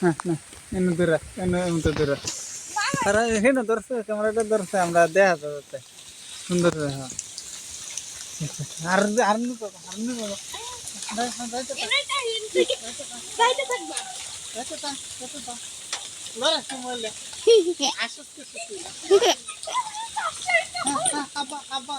হ্যাঁ না এনে দূরে এনে এমতে দূরে আর হেন ধরছে ক্যামেরাটা ধরছে আমরা দেখা যাচ্ছে সুন্দর হ্যাঁ আর আর নি বাবা আর নি বাবা দাই দাই তো বাইরে থাকবা দাই তো দাই তো দাই লড়া সমলে আসুস কে সুতি আবা আবা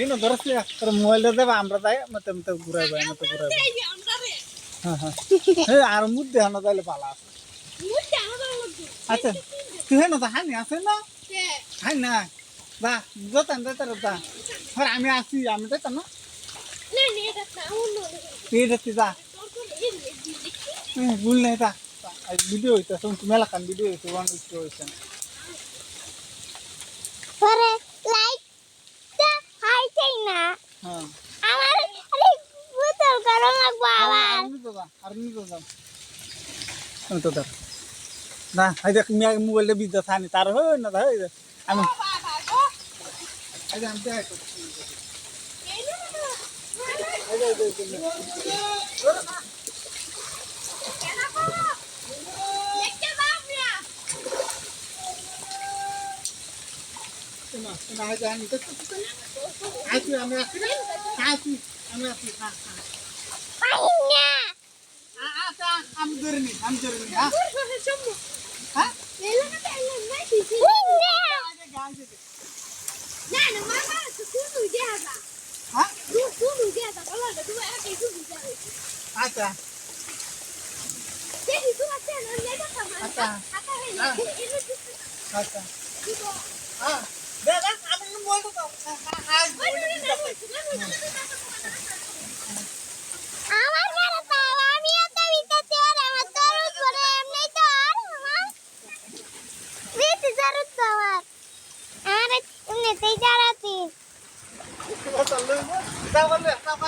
ಏನು ದೊರಸ್ಲಿ ಅವ್ರ ಮೊಬೈಲ್ ಇರ್ತಾವ ಆಮ್ರ ತಾಯ ಮತ್ತೆ ಮತ್ತೆ ಗುರಾಯ್ ಬಾಯ್ ಮತ್ತೆ ಗುರಾಯ್ ಬಾಯ್ ಹಾಂ ಹಾಂ আর মুদ্দে হানো তাইলে পালা আছে আচ্ছা তুই হেন তো হানি আছে না হানি না বা দোতান দোতার দা আর আমি আসি আমি তো না এটা তুই যা ভুল নাই তা ভিডিও হইতে মেলা কান ভিডিও হইতে ওয়ান হইতে হইছে না আমার আরে বুতল করো লাগবো আবার। আর নি দাদা আর নি দাদা তো দাদা না এই দেখ মিয়া মোবাইলটা বিদ্যা থানি তার হই না হই আমি যে আমি দেখ এই না এই যে, এই যে, এই যে। কেন করো দেখতে বাবরা শোনো, শোনো, এই যে আমি দেখ করছি। আসি, আমি আসি রে। আসি, আমি আসি, হ্যাঁ, হ্যাঁ। পাইনা আ- আচ্ছা, আমি ধরে নি, আমি ধরে নি, হ্যাঁ? পুরো সম্মু হ্যাঁ? এলা না এলা না কিছু আগে গান দিতে। না না মামা তুই তুই দেবা হ্যাঁ? তুই তুই দেবা বলা না তুই আগে তুই দেবা আচ্ছা, কামা আচ্ছা।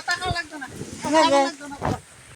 টাকা লাগতো না।